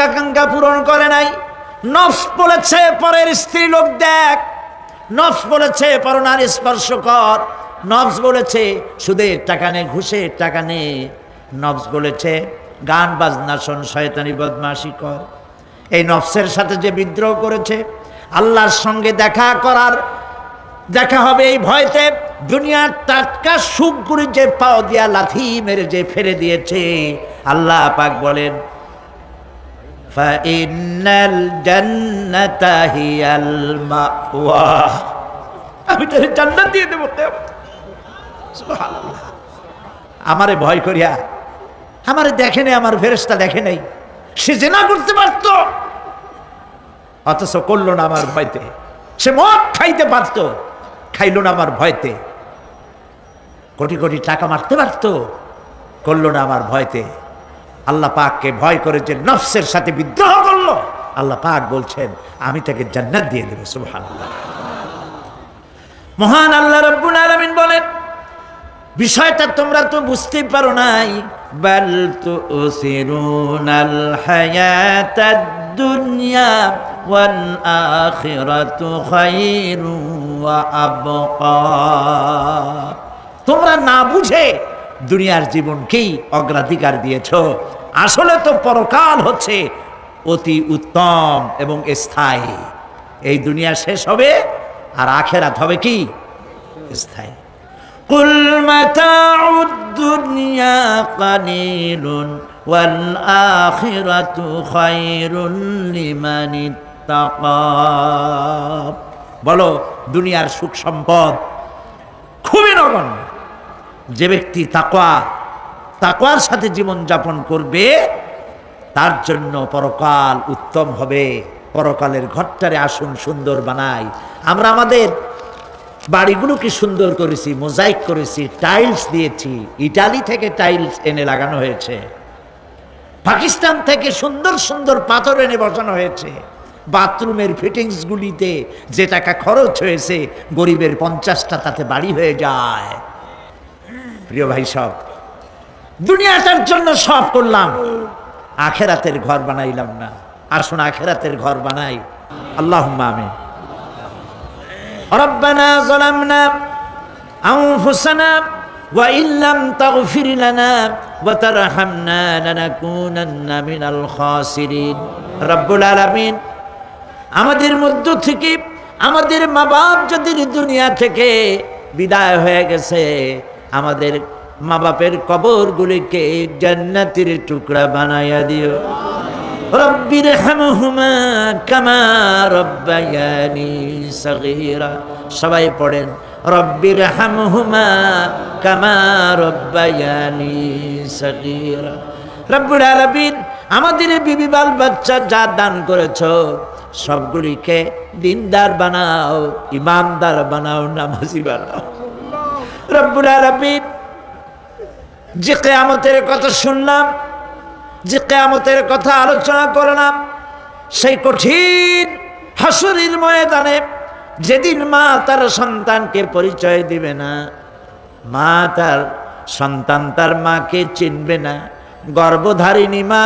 আকাঙ্ক্ষা পূরণ করে নাই। নফস বলেছে, পরের স্ত্রী লোক দেখ। নফস বলেছে পরনার স্পর্শ কর। নফস বলেছে সুদের টাকা নে ঘুষের টাকা নে। নফস বলেছে, গান, বাজনা শোন, শয়তানি বদমাশি কর। এই নফসের সাথে যে বিদ্রোহ করেছে, আল্লাহর সঙ্গে দেখা করার, দেখা হবে এই ভয়তে, দুনিয়ার টাটকা সুখগুলি যে পাও দিয়া লাথি মেরে যে ফেলে দিয়েছে, আল্লাহ পাক বলেন আমি তোর জান্নাত দিয়ে দেবো আমারে ভয় করিয়া, আমারে দেখে নাই, আমার ফেরেশতা দেখে নাই। সে জেনা করতে পারত। অথচ করল না আমার ভয়তে। সে মদ খাইতে পারত, খাইলো না আমার ভয়তে। কোটি কোটি টাকা মারতে পারত, করল না আমার ভয়তে। আল্লাহ পাককে ভয় করে যে নফসের সাথে বিদ্রোহ করল। আল্লাহ পাক বলছেন, আমি তাকে জান্নাত দিয়ে দেবো, সুবহানাল্লাহ। মহান আল্লাহ রব্বুল আলামিন বলেন, বিষয়টা তোমরা তো বুঝতেই পারো নাই। বাল তো ওসিরুনাল হায়াতাদ দুনিয়া ওয়াল আখিরাতু খায়রু ওয়া আবকা। তোমরা না বুঝে দুনিয়ার জীবনকেই অগ্রাধিকার দিয়েছ আসলে তো পরকাল হচ্ছে অতি উত্তম এবং স্থায়ী এই দুনিয়া শেষ হবে আর আখেরাত হবে কি স্থায়ী قل متاع الدنيا قليل والآخرة خير لمن اتقى বলো দুনিয়ার সুখ সম্পদ খুবই নগণ্য যে ব্যক্তি তাকওয়া তাকওয়ার সাথে জীবন যাপন করবে, তার জন্য পরকাল উত্তম হবে। পরকালের ঘরটারে আসুন সুন্দর বানাই। আমরা আমাদের বাড়িগুলোকে সুন্দর করেছি, মোজাইক করেছি, টাইলস দিয়েছি। ইটালি থেকে টাইলস এনে লাগানো হয়েছে। পাকিস্তান থেকে সুন্দর সুন্দর পাথর এনে বসানো হয়েছে। বাথরুমের ফিটিংসগুলিতে যে টাকা খরচ হয়েছে, গরিবের পঞ্চাশটা তাতে বাড়ি হয়ে যায়। প্রিয় ভাই সব দুনিয়াটার জন্য সব করলাম আখেরাতের ঘর বানাইলাম না আসুন আখেরাতের ঘর বানাই আল্লাহ আমিন ربنا ظلمنا أنفسنا وإن لم تغفر لنا وترحمنا لنكونن من الخاسرين رب العالمين আমাদের মধ্য থেকে আমাদের মা বাপ যদি দুনিয়া থেকে বিদায় হয়ে গেছে আমাদের মা বাপের কবরগুলিকে জান্নাতের টুকরা বানাইয়া দিও। রব্বির সবাই পড়েন রব্বির হামহুমা কামা রব্বায়ানি আমাদের বিবি বাল বাচ্চা যা দান করেছ, সবগুলিকে দিনদার বানাও, ইমানদার বানাও, নামাজি বানাও। রব্বুল আলামিন যে কেয়ামতের কথা শুনলাম, যে কেয়ামতের কথা আলোচনা করলাম, সেই কঠিন হাসুরির ময়দানে যেদিন মা তার সন্তানকে পরিচয় দিবে না, মা তার সন্তান তার মাকে চিনবে না, গর্ভধারিণী মা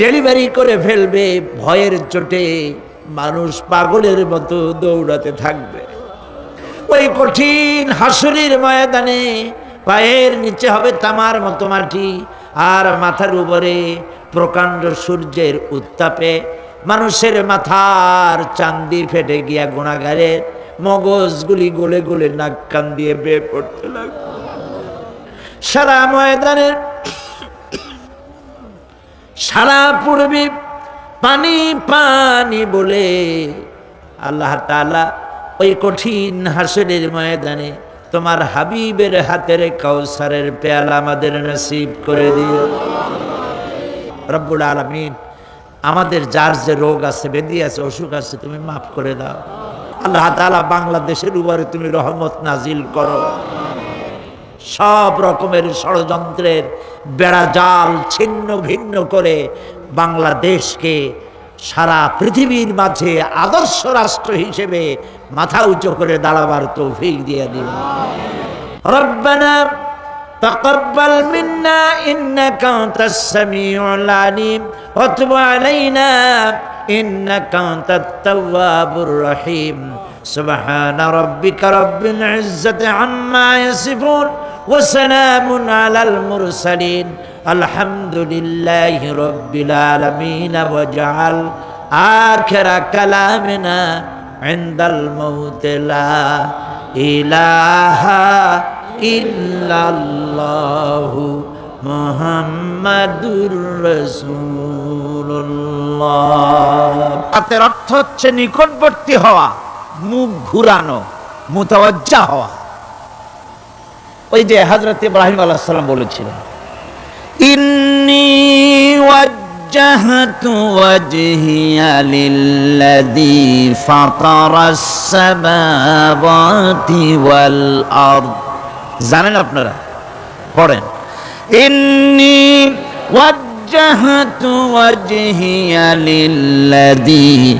ডেলিভারি করে ফেলবে, ভয়ের চোটে মানুষ পাগলের মতো দৌড়াতে থাকবে। ওই কঠিন হাসুরির ময়দানে পায়ের নিচে হবে তামার মতো মাটি, আর মাথার উপরে প্রকাণ্ড সূর্যের উত্তাপে মানুষের মাথার চান্দি ফেটে গিয়া গুণাগারের মগজগুলি গলে গলে নাক কান দিয়ে বেয়ে পড়তে লাগবে সারা ময়দানের সারা পূর্বে পানি পানি বলে আল্লাহ তালা ওই কঠিন হাসরের ময়দানে তোমার হাবিবের হাতের কাউসারের পেয়ালা আমাদের নসিব করে দিও। রব্বুল আলমিন, আমাদের যার যে রোগ আছে, বেদি আছে, অসুখ আছে, তুমি মাফ করে দাও। আল্লাহ তালা বাংলাদেশের উপরে তুমি রহমত নাজিল করো। সব রকমের ষড়যন্ত্রের বেড়া জাল ছিন্ন ভিন্ন করে বাংলাদেশকে সারা পৃথিবীর মাঝে আদর্শ রাষ্ট্র হিসেবে মাথা উঁচু করে দাঁড়াবার তৌফিক দিয়ে দিন রব্বানা تقبل منا إنك أنت السميع العليم وتب علينا إنك أنت التواب الرحيم سبحان ربك رب العزة عما يصفون ওসালামুন আলাল মুরসালিন আলহামদুলিল্লাহি রব্বিল আলামিন ওয়া জাআল আখিরা কালামিনা ইনদাল মাউত লা ইলাহা ইল্লাল্লাহু মুহাম্মাদুর রাসূলুল্লাহ তার অর্থ হচ্ছে নিকটবর্তী হওয়া, মুখ ঘুরানো, মুতাওয়াজ্জা হওয়া। ওই যে হজরত ইব্রাহিম আলাইহিস সালাম বলেছিলেন ইন্নি وجهت وجهي للذي فطر السماوات والأرض জানেন আপনারা পড়েন إني وجهت وجهي للذي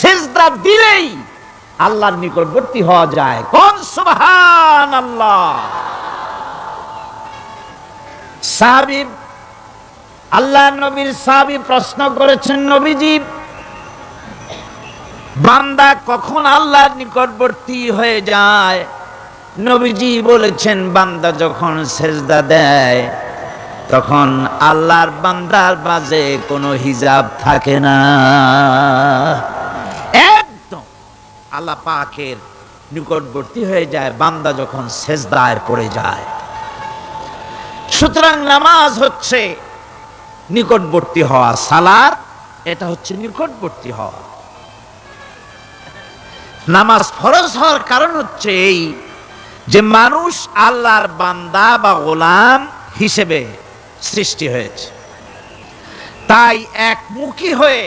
সেজদা দিলেই আল্লাহর নিকটবর্তী হওয়া যায়। কোন সুবহান আল্লাহ সাহাবী আল্লাহ নবীর সাহাবী প্রশ্ন করেছেন, নবীজি, বান্দা কখন আল্লাহর নিকটবর্তী হয়ে যায়? নবীজি বলেছেন, বান্দা যখন সেজদা দেয়, তখন আল্লাহর বান্দার মাঝে কোনো হিজাব থাকে না। একদম। আল্লাহ পাকের নিকটবর্তী হয়ে যায়, বান্দা যখন সেজদায় পড়ে যায়। সুতরাং নামাজ হচ্ছে নিকটবর্তী হওয়া সালার এটা হচ্ছে নিকটবর্তী হওয়া। নামাজ ফরজ হওয়ার কারণ হচ্ছে এই যে মানুষ আল্লাহর বান্দা বা গোলাম হিসেবে সৃষ্টি হয়েছে। তাই একমুখী হয়ে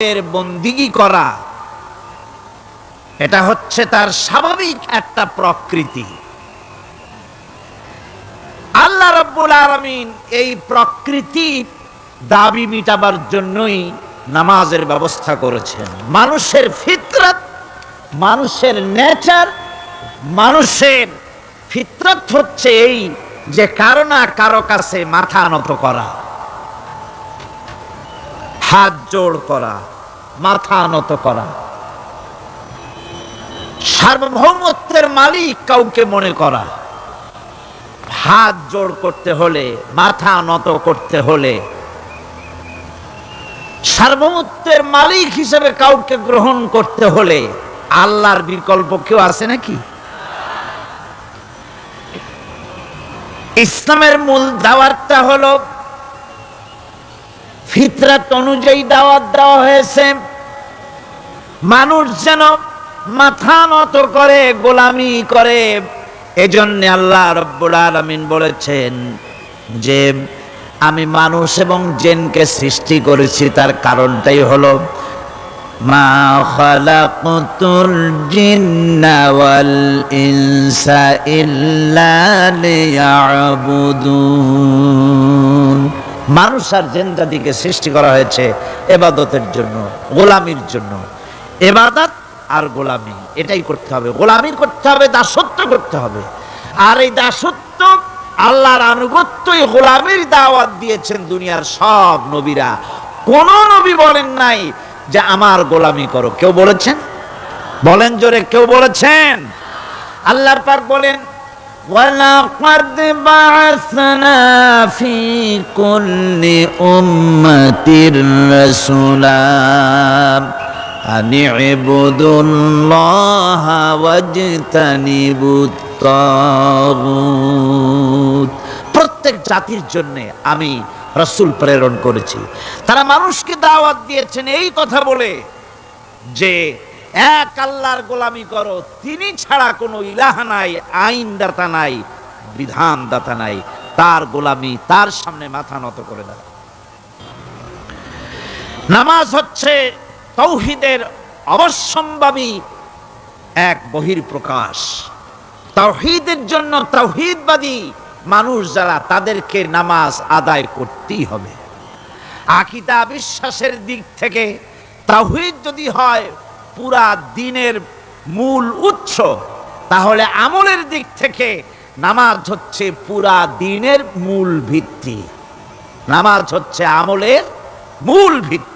এর বন্দিগি করা এটা হচ্ছে তার স্বাভাবিক একটা প্রকৃতি। আল্লাহ রব্বুল আলমিন এই প্রকৃতি দাবি মিটাবার জন্যই নামাজের ব্যবস্থা করেছেন। মানুষের ফিতরত, মানুষের নেচার, মানুষের ফিতরত হচ্ছে এই যে কারও না কারও কাছে মাথা নত করা, হাত জোড় করা, মাথা নত করা। সার্বভৌমত্বের মালিক কাউকে মনে করা। হাত জোড় করতে হলে, মাথা নত করতে হলে, সার্বভৌমত্বের মালিক হিসেবে কাউকে গ্রহণ করতে হলে আল্লাহর বিকল্প কেউ আছে নাকি? ইসলামের মূল দাওয়াতটা হলো, ফিতরাত অনুযায়ী দাওয়াত দেওয়া হয়েছে। মানুষ যেন মাথা নত করে, গোলামি করে। এজন্য আল্লাহ রব্বুল আলামিন বলেছেন যে, আমি মানুষ এবং জেনকে সৃষ্টি করেছি, তার কারণটাই হলো, মা খালাকতুল জিন্না ওয়াল ইনসা ইল্লা লিয়াবুদুন। মানুষ আর জেন জাতিকে সৃষ্টি করা হয়েছে এবাদতের জন্য, গোলামির জন্য। এবাদত আর গোলামি এটাই করতে হবে গোলামির করতে হবে দাসত্ব করতে হবে আর এই দাসত্ব আল্লাহর আনুগত্যই গোলামির দাওয়াত দিয়েছেন দুনিয়ার সব নবীরা কোন নবী বলেন নাই যে আমার গোলামি করো কেউ বলেছেন বলেন জোরে কেউ বলেছেন আল্লাহর পাক বলেন ولقد بعثنا في كل أمة رسولا أن اعبدوا الله واجتنبوا الطاغوت প্রত্যেক জাতির জন্য আমি রসুল প্রেরণ করেছি তারা মানুষকে দাওয়াত দিয়েছেন এই কথা বলে যে এক আল্লাহর গোলামি করো তিনি ছাড়া কোনো ইলাহা নাই আইনদাতা নাই বিধানদাতা নাই তার গোলামি তার সামনে মাথা নত করে দাও নামাজ হচ্ছে তৌহিদের অবশ্যম্ভাবী এক বহির প্রকাশ তাওহীদের জন্য তাওহীদবাদী মানুষ যারা, তাদেরকে নামাজ আদায় করতেই হবে। আকিদা বিশ্বাসের দিক থেকে তাওহীদ যদি হয়, পুরা দিনের মূল উৎস, তাহলে আমলের দিক থেকে নামাজ হচ্ছে পুরা দিনের মূল ভিত্তি। নামাজ হচ্ছে আমলের মূল ভিত্তি।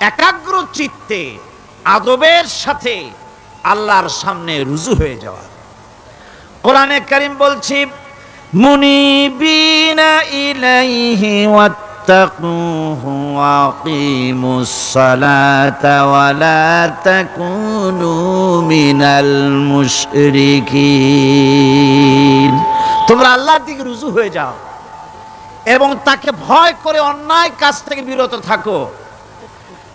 একাগ্র চিত্তে আদবের সাথে আল্লাহর সামনে রুজু হয়ে যাওয়া। কোরআনে কারিম বলছি, মুনিবিনা ইলাইহি ওয়াকিমুস সালাতা ওয়া লা তাকুনু মিনাল মুশরিকিন। তোমরা আল্লাহর দিকে রুজু হয়ে যাও এবং তাকে ভয় করে অন্যায় কাজ থেকে বিরত থাকো।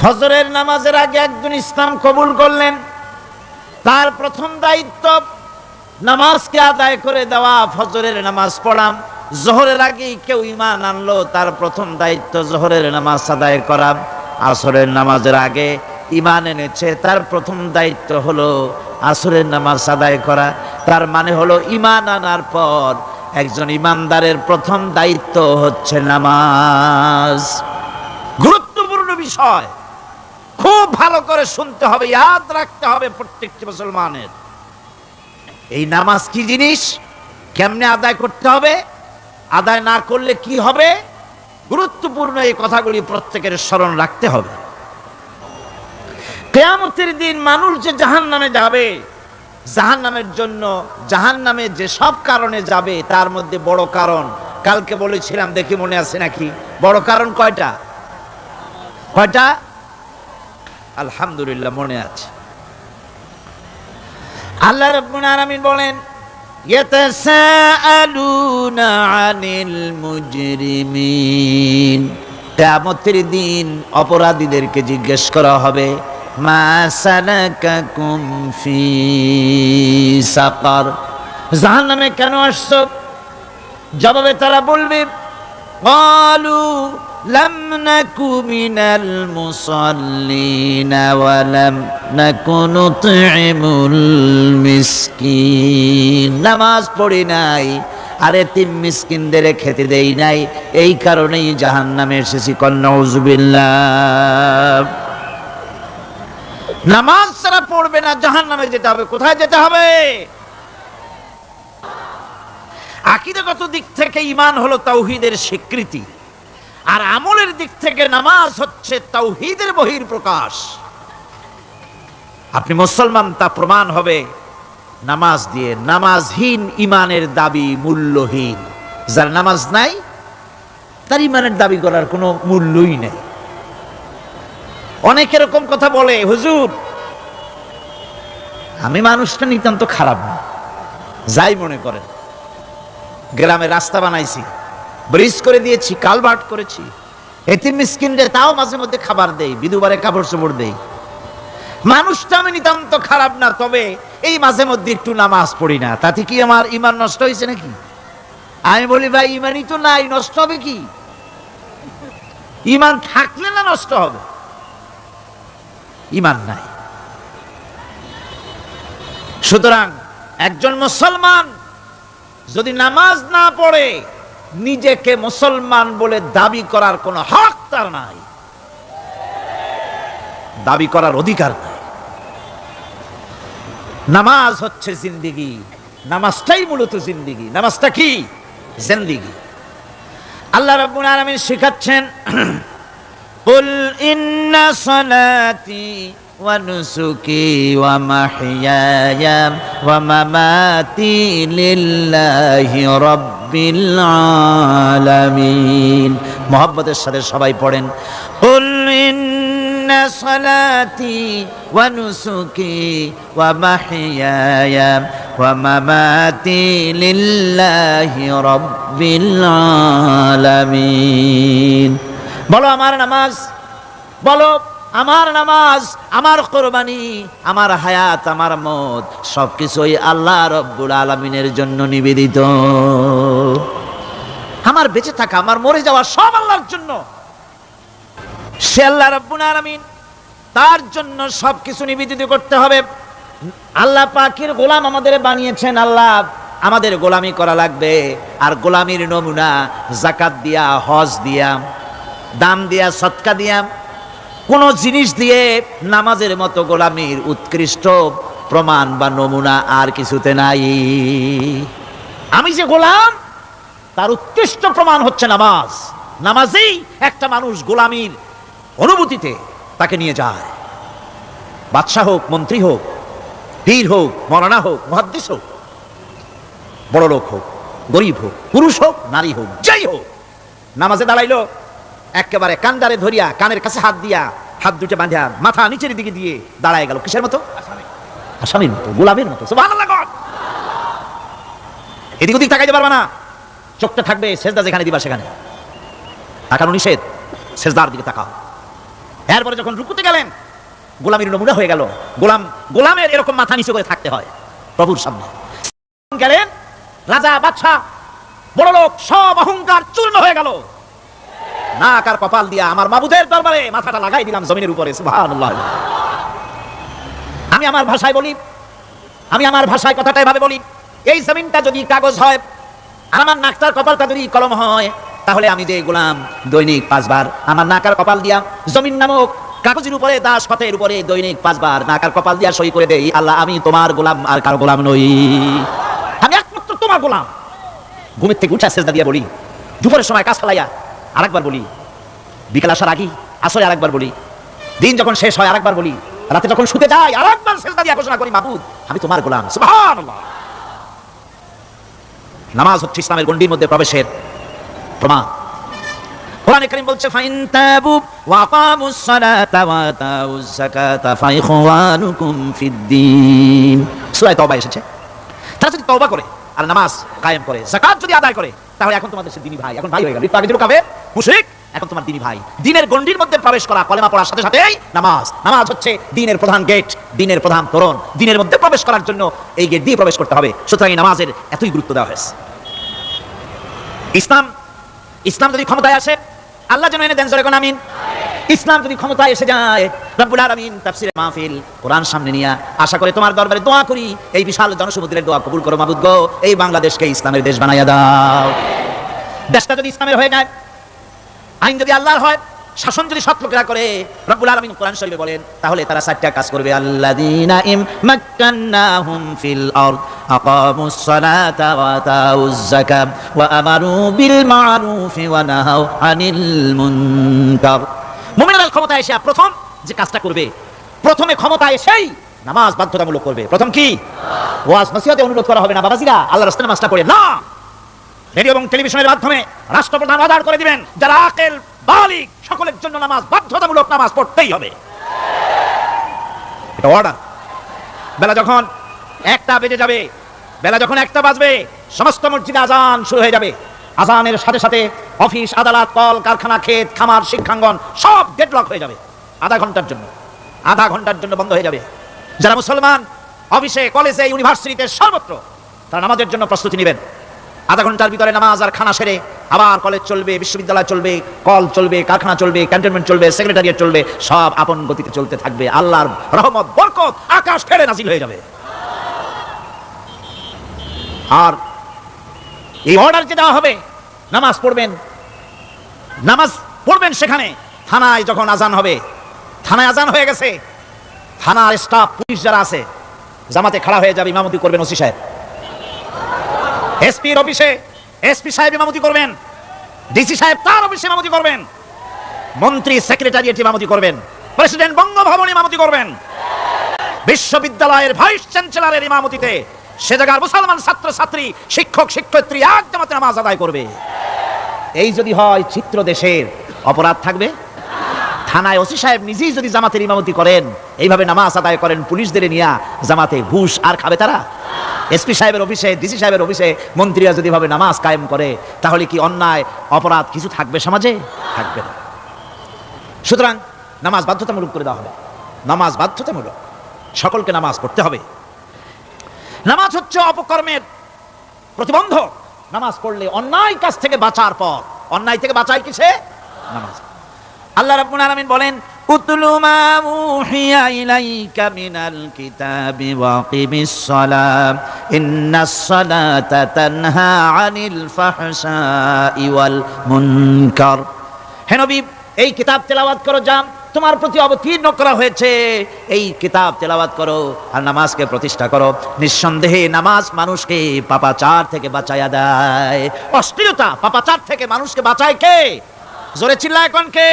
ফজরের নামাজের আগে একজন ইসলাম কবুল করলেন। তার প্রথম দায়িত্ব, নামাজকে আদায় করে দেওয়া, ফজরের নামাজ পড়াম জহরের আগে কেউ ইমান আনলো, তার প্রথম দায়িত্ব জহরের নামাজ আদায় করা। আসরের নামাজের আগে ইমান এনেছে, তার প্রথম দায়িত্ব হলো আসরের নামাজ আদায় করা। তার মানে হলো ইমান আনার পর একজন ইমানদারের প্রথম দায়িত্ব হচ্ছে নামাজ। গুরুত্বপূর্ণ বিষয়। খুব ভালো করে শুনতে হবে, ইয়াদ রাখতে হবে প্রত্যেকটি মুসলমানের। এই নামাজ কি জিনিস? কেমনে আদায় করতে হবে? আদায় না করলে কি হবে? গুরুত্বপূর্ণ এই কথাগুলি প্রত্যেকের স্মরণ রাখতে হবে। কেয়ামতের দিন মানুষ যে জাহান নামে যাবে জাহান নামের জন্য জাহান নামে যে সব কারণে যাবে, তার মধ্যে বড় কারণ। কালকে বলেছিলাম, দেখি মনে আছে নাকি? বড় কারণ কয়টা? কয়টা? আলহামদুলিল্লাহ মনে আছে আল্লাহ রাব্বুল আলামিন বলেন ইয়াতাসাআলুনা আনিল মুজরিমিন কিয়ামতের দিন অপরাধীদেরকে জিজ্ঞেস করা হবে মা সালাকাকুম ফি সাকার জাহান্নামে কেন আসছো জবাবে তারা বলবে قالوا لم نك من المصلين ولم نك نطعم المسكين নামাজ পড়ি নাই আরে তিন মিসকিনদের খেতে দেই নাই এই কারণেই জাহান নামে এসেছি কন্যাউজুবিল্লাহ নামাজ ছাড়া পড়বে না জাহান নামে যেতে হবে কোথায় যেতে হবে আকিদাগত দিক থেকে ইমান হলো তাওহিদের স্বীকৃতি আর আমলের দিক থেকে নামাজ হচ্ছে তাওহিদের বহির প্রকাশ আপনি মুসলমান, তা প্রমাণ হবে। নামাজ দিয়ে নামাজহীন ইমানের দাবি মূল্যহীন। যার নামাজ নাই, তার ইমানের দাবি করার কোনো মূল্যই নেই। অনেক এরকম কথা বলে, হুজুর, আমি মানুষটা নিতান্ত খারাপ না। যাই মনে করেন, গ্রামে রাস্তা বানাইছি। ব্রিজ করে দিয়েছি, কালভার্ট করেছি। এতিম মিসকিনদের তাও মাঝে মধ্যে খাবার দেই, বিধুবারে কাপড় চোপড় দেই। মানুষটা আমি নিতান্ত খারাপ না, তবে এই মাঝে মধ্যে একটু নামাজ পড়ি না। তাতে কি আমার ইমান নষ্ট হয়েছে নাকি? আমি বলি, ভাই ইমানই তো নাই, নষ্ট হবে কি? ইমান থাকলে না নষ্ট হবে? ইমান নাই। সুতরাং একজন মুসলমান যদি নামাজ না পড়ে নিজেকে মুসলমান বলে দাবি করার কোনো হক তার নাই। দাবি করার অধিকার নাই। নামাজ হচ্ছে জিন্দিগি, নামাজটাই মূলত জিন্দিগি। নামাজটা কি? জিন্দিগি। আল্লাহ রাব্বুল আলামিন শেখাচ্ছেন, কুল ইন্না সালাতি ওয়া নুসুকি ওয়া মাহইয়ায়া ওয়া মামাতি লিল্লাহি রাব্ব রব্বিল আলামিন। মোহাম্মদের সাথে সবাই পড়েন। কুল ইন্না সালাতি ওয়া নুসুকি ওয়া মাহইয়ায়া মামাতি লিল্লাহি রব্বিল আলামিন। বলো আমার নামাজ, বলো আমার নামাজ, আমার কোরবানি, আমার হায়াত, আমার মত সব কিছুই আল্লাহ রব্বুল আলমিনের জন্য নিবেদিত। আমার বেঁচে থাকা, আমার মরে যাওয়া সব আল্লাহর জন্য। সে আল্লাহ রব্বুল আলমিন তার জন্য সবকিছু নিবেদিত করতে হবে। আল্লাহ পাখির গোলাম আমাদের বানিয়েছেন, আল্লাহ আমাদের গোলামি করা লাগবে। আর গোলামির নমুনা জাকাত দিয়া, হজ দিয়া দাম দিয়া, সৎকা দিয়া। কোন জিনিস দিয়ে নামাজের মতো গোলামির উৎকৃষ্ট প্রমাণ বা নমুনা আর কিছুতে নাই। আমি যে গোলাম তার উৎকৃষ্ট প্রমাণ হচ্ছে নামাজ। নামাজেই একটা মানুষ গোলামির অনুভূতিতে তাকে নিয়ে যায়। বাদশাহ হোক, মন্ত্রী হোক, পীর হোক মরানা হোক, মহাদ্দিস হোক, বড় লোক হোক, গরিব হোক, পুরুষ হোক, নারী হোক, যাই হোক, নামাজে দাঁড়াইলো, একেবারে কান্দারে ধরিয়া, কানের কাছে হাত দিয়া, হাত দুটো বাঁধিয়া, মাথা নিচের দিকে দিয়ে দাঁড়ায় গেল। কিসের মতো? আসামির মতো গোলাপের মতো। এদিক ওদিক তাকাইতে পারবা না। চোখটা থাকবে সেজদা যেখানে দিবা সেখানে। তাকানো নিষেধ, সেজদার দিকে তাকাও। এরপরে যখন রুকুতে গেলেন, গোলামির নমুনা হয়ে গেল। গোলাম, গোলামের এরকম মাথা নিচু করে থাকতে হয় প্রভুর সামনে। গেলেন, রাজা বাদশা বড় লোক সব অহংকার চূর্ণ হয়ে গেল। না আর কপাল দিয়া আমার মাবুদের দরবারে মাথাটা লাগাই দিলাম জমিনের উপরে আমি আমার ভাষায় বলি, আমি আমার ভাষায় কথাটা এভাবে বলি, এই জমিনটা যদি কাগজ হয় আমার নাকটার কপালটা যদি কলম হয়। তাহলে আমি যে গোলাম, দৈনিক পাঁচবার আমার নাকার কপাল দিয়া, জমিন নামক কাগজের উপরে দাস পথের উপরে দৈনিক পাঁচবার নাকার কপাল দিয়া সই করে দেই। আল্লাহ, আমি তোমার গোলাম আর কারও গোলাম নই। আমি একমাত্র তোমার গোলাম। ঘুমের থেকে উঠে সেজদা দিয়া বলি, দুপুরের সময় কাজ ফেলাইয়া আরেকবার বলি, বিকেল আসার আগে আসরে আরেকবার বলি, দিন যখন শেষ হয় আরেকবার বলি, রাতে যখন শুতে যাই আরেকবার সেজদা দিয়া ঘোষণা করি, মাবুদ, আমি তোমার গোলাম। সুবহানাল্লাহ। নামাজ হচ্ছে ইসলামের গণ্ডির মধ্যে প্রবেশের প্রমাণ। কোরআনে করিম বলছে, ফাইন তাবু ওয়া আকামুস সালাতা ওয়া যাকাতা ফিদ্দীন সূরা এসেছে। তারা যদি তওবা করে আর নামাজ কায়েম করে, যাকাত যদি আদায় করে, তাহলে এখন তোমাদের সে দিনী ভাই, এখন ভাই হয়ে গেল। একটু আগে কাফের মুশরিক। এখন তোমার দিনী ভাই, দিনের গণ্ডির মধ্যে প্রবেশ করা, কলেমা পড়ার সাথে সাথেই নামাজ। নামাজ হচ্ছে দিনের প্রধান গেট দিনের প্রধান তোরণ। দিনের মধ্যে প্রবেশ করার জন্য এই গেট দিয়ে প্রবেশ করতে হবে। সুতরাং এই নামাজের এতই গুরুত্ব দেওয়া হয়েছে। ইসলাম ইসলাম যদি ক্ষমতায় আসে, আল্লাহ যেন এনে দেন জোরে কোন আমিন। ইসলাম যদি ক্ষমতায় এসে যায়, রব্বুল আলামিন তাফসিরে মাহফিল কোরআন সামনে নিয়ে আশা করে তোমার দরবারে দোয়া করি। এই বিশাল জনসমুদ্রের দোয়া কবুল করো মাবুদ গো। এই বাংলাদেশকে ইসলামের দেশ বানাইয়া দাও। দেশটা যদি ইসলামের হয়ে যায় আইন যদি আল্লাহর হয়, শাসন যদি সৎ লোকেরা করে, রব্বুল আলামিন কোরআন শরীফে বলেন, তাহলে তারা চারটা কাজ করবে। আল্লাযীনা ইম মাক্কান্নাহুম ফিল আরদ, আকামুস সালাতা ওয়া আতাউজ যাকাত, ওয়া আমারু বিল মারুফি ওয়া নাহাউ আনিল মুনকার। মুমিনরা ক্ষমতা এসে প্রথম যে কাজটা করবে, প্রথমে ক্ষমতা এসেই নামাজ বাধ্যতামূলক করবে। প্রথম কি? ওয়াজ, নসিহতে অনুরোধ করা হবে না, বাবাজিরা, আল্লাহর রাস্তায় নামাজটা পড়ে, না! রেডিও এবং টেলিভিশনের মাধ্যমে রাষ্ট্রপ্রধান অর্ডার করে দিবেন, যারা আকেল, বালিক, সকলের জন্য নামাজ, বাধ্যতামূলক নামাজ পড়তেই হবে। এটা অর্ডার বেলা যখন একটা বেজে যাবে, বেলা যখন একটা বাজবে, সমস্ত মসজিদে আজান শুরু হয়ে যাবে। আজানের সাথে সাথে অফিস, আদালত, কল, কারখানা, ক্ষেত, খামার, শিক্ষাঙ্গন সব ডেডলক হয়ে যাবে, আধা ঘণ্টার জন্য। আধা ঘণ্টার জন্য বন্ধ হয়ে যাবে। যারা মুসলমান, অফিসে, কলেজে, ইউনিভার্সিটিতে সর্বত্র তারা নামাজের জন্য প্রস্তুতি নেবেন। আধা ঘণ্টার ভিতরে নামাজ আর খানা সেরে আবার কলেজ চলবে, বিশ্ববিদ্যালয় চলবে কল চলবে, কারখানা চলবে ক্যান্টনমেন্ট চলবে সেক্রেটারিয়েট চলবে, সব আপন গতিতে চলতে থাকবে। আল্লাহর রহমত, বরকত, আকাশ ফেরে নাজিল হয়ে যাবে। আর এই অর্ডার যে দেওয়া হবে, নামাজ পড়বেন নামাজ পড়বেন সেখানে, থানায় যখন আজান হবে, থানায় আজান হয়ে গেছে, থানার স্টাফ পুলিশ যারা আছে, জামাতে খাড়া হয়ে যাবে, ইমামতি করবেন ওসি সাহেব। এসপির অফিসে এসপি সাহেব ইমামতি করবেন, ডিসি সাহেব তার অফিসে ইমামতি করবেন, মন্ত্রী, সেক্রেটারিয়েট ইমামতি করবেন, প্রেসিডেন্ট বঙ্গভবন ইমামতি করবেন, বিশ্ববিদ্যালয়ের ভাইস চ্যান্সেলরের ইমামতিতে সে জায়গার মুসলমান ছাত্র ছাত্রী শিক্ষক, শিক্ষয়িত্রী এক জামাতে নামাজ আদায় করবে। এই যদি হয় চিত্র দেশের অপরাধ থাকবে। থানায় ওসি সাহেব নিজেই যদি জামাতের ইমামতি করেন, এইভাবে নামাজ আদায় করেন, পুলিশদের নিয়ে জামাতে ঘুষ আর খাবে তারা? এসপি সাহেবের অফিসে, ডিসি সাহেবের অফিসে মন্ত্রীরা যদি ভাবে নামাজ কায়েম করে, তাহলে কি অন্যায়, অপরাধ কিছু থাকবে সমাজে? থাকবে না। সুতরাং নামাজ বাধ্যতামূলক করে দেওয়া হবে। নামাজ বাধ্যতামূলক। সকলকে নামাজ পড়তে হবে। নামাজ হচ্ছে অপকর্মের প্রতিবন্ধক। নামাজ পড়লে অন্যায় কাছ থেকে বাঁচার পর অন্যায় থেকে বাঁচায় কিসে? নামাজ। আল্লাহ রাব্বুল আলামিন বলেন উতলু মা উহিয়া ইলাইকা মিনাল কিতাবি ওয়াকিমিস সালাম ইন্নাস সালাতা তানহা আনিল ফাহশাই ওয়াল মুনকার। হে নবী, এই কিতাব তেলাওয়াত করো যান তোমার প্রতি অবতীর্ণ করা হয়েছে। এই কিতাব তেলাওয়াত করো আর নামাজকে প্রতিষ্ঠা করো। নিঃসন্দেহে নামাজ মানুষকে পাপাচার থেকে বাঁচাইয়া দেয়। অশ্লীলতা পাপাচার থেকে মানুষকে বাঁচায় কে? জোরে চিল্লা এখন কে?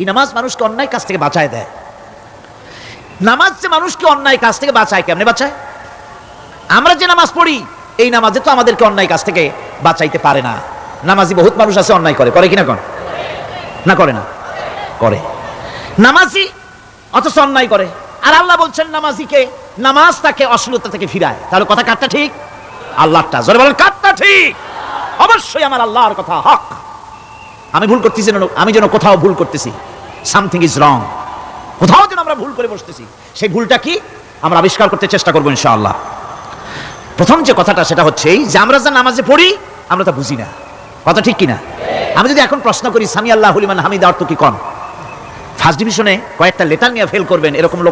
এই নামাজ মানুষকে অন্যায় কাজ থেকে বাঁচায় দেয়। নামাজ যে মানুষকে অন্যায় কাজ থেকে বাঁচায়, কেমনে বাঁচায়? আমরা যে নামাজ পড়ি, এই নামাজে তো আমাদেরকে অন্যায় কাজ থেকে বাঁচাইতে পারে না। নামাজি বহুত মানুষ আছে, অন্যায় করে। করে কিনা কোন? না করে না। করে। নামাজি অথচ অন্যায় করে। আর আল্লাহ বলছেন, নামাজিকে, নামাজ তাকে অশ্লীলতা থেকে ফিরায়। তাহলে কথা কাটটা ঠিক? আল্লাহটা জোরে বলেন কাটটা ঠিক? অবশ্যই আমার আল্লাহর কথা হক। আমি ভুল করতেছি আমি যেন কোথাও ভুল করতেছি। সামথিং ইজ রং কোথাও যেন আমরা ভুল করে বসতেছি। সেই ভুলটা কি? আমরা আবিষ্কার করতে চেষ্টা করব ইনশাআল্লাহ। প্রথম যে কথাটা, সেটা হচ্ছে এই যে আমরা যা নামাজে পড়ি, আমরা তা বুঝি না। কথা ঠিক কিনা? আমি যদি এখন প্রশ্ন করি সামি আল্লাহ হলিমান হামিদ অর্থ কি কম ফার্স্ট ডিভিশনে কয়েকটা লেটার নিয়ে ফেল করবেন, এরকম লোক